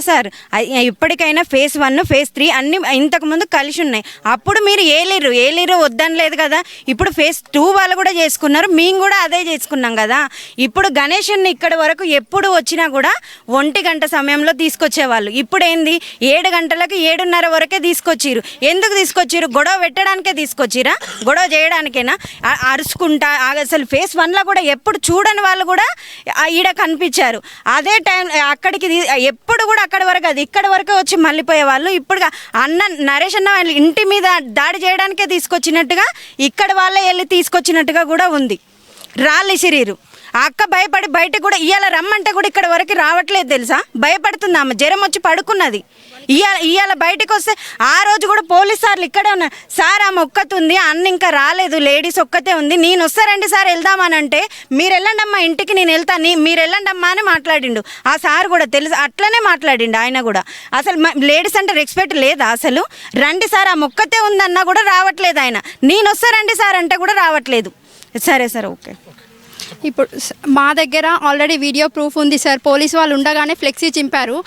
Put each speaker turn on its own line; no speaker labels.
Sir ఇప్పటికైనా face one phase three అన్ని ఇంతకుముందు కలిసి ఉన్నాయి. అప్పుడు మీరు ఏలేరు ఏలేరు వద్దనలేదు కదా? ఇప్పుడు ఫేస్ టూ వాళ్ళు కూడా చేసుకున్నారు మేము కూడా అదే చేసుకున్నాం కదా? ఇప్పుడు గణేషన్ ఇక్కడి వరకు ఎప్పుడు వచ్చినా కూడా ఒంటి గంట సమయంలో తీసుకొచ్చేవాళ్ళు. ఇప్పుడు ఏంది? ఏడు గంటలకు ఏడున్నర వరకే తీసుకొచ్చిరు ఎందుకు తీసుకొచ్చిరు గొడవ పెట్టడానికే తీసుకొచ్చిరా? గొడవ చేయడానికేనా? అరుచుకుంటా ఆ- అసలు ఫేస్ వన్లో కూడా ఎప్పుడు చూడని వాళ్ళు కూడా ఈడ కనిపించారు. అదే టైం అక్కడికి ఎప్పుడు కూడా అక్కడ వరకు అది ఇక్కడ వరకు వచ్చి మళ్ళీపోయే వాళ్ళు. ఇప్పుడు అన్న నరేష్ అన్న ఇంటి మీద దాడి చేయడానికే తీసుకొచ్చినట్టుగా ఇక్కడ వాళ్ళే వెళ్ళి తీసుకొచ్చినట్టుగా కూడా ఉంది. రాళ్ళు ఇసిరీరు ఆ అక్క భయపడి బయట కూడా ఇవాళ రమ్మంటే కూడా ఇక్కడ వరకు రావట్లేదు తెలుసా? భయపడుతుంది ఆమె. జ్వరం వచ్చి పడుకున్నది. ఇవాళ ఇవాళ బయటకు వస్తే ఆ రోజు కూడా పోలీస్ సార్లు ఇక్కడే ఉన్నారు సార్ ఆమె ఒక్కతుంది అన్న ఇంకా రాలేదు లేడీస్ ఒక్కతే ఉంది నేను వస్తారండి సార్ వెళ్దామని అంటే మీరు వెళ్ళండి అమ్మా ఇంటికి నేను వెళ్తాను నీ- మీరు వెళ్ళండి అమ్మా అని మాట్లాడిండు. ఆ సార్ కూడా తెలుసు అట్లనే మాట్లాడిండు ఆయన కూడా. అసలు లేడీస్ అంటే రెస్పెక్ట్ లేదా అసలు? రండి సార్ ఆ మొక్కతే ఉందన్నా కూడా రావట్లేదు ఆయన. నేను వస్తారండి సార్ అంటే కూడా రావట్లేదు. సరే సార్ ఓకే.
ఇప్పుడు మా దగ్గర ఆల్రెడీ వీడియో ప్రూఫ్ ఉంది సార్. పోలీస్ వాళ్ళు ఉండగానే ఫ్లెక్సీ చింపారు.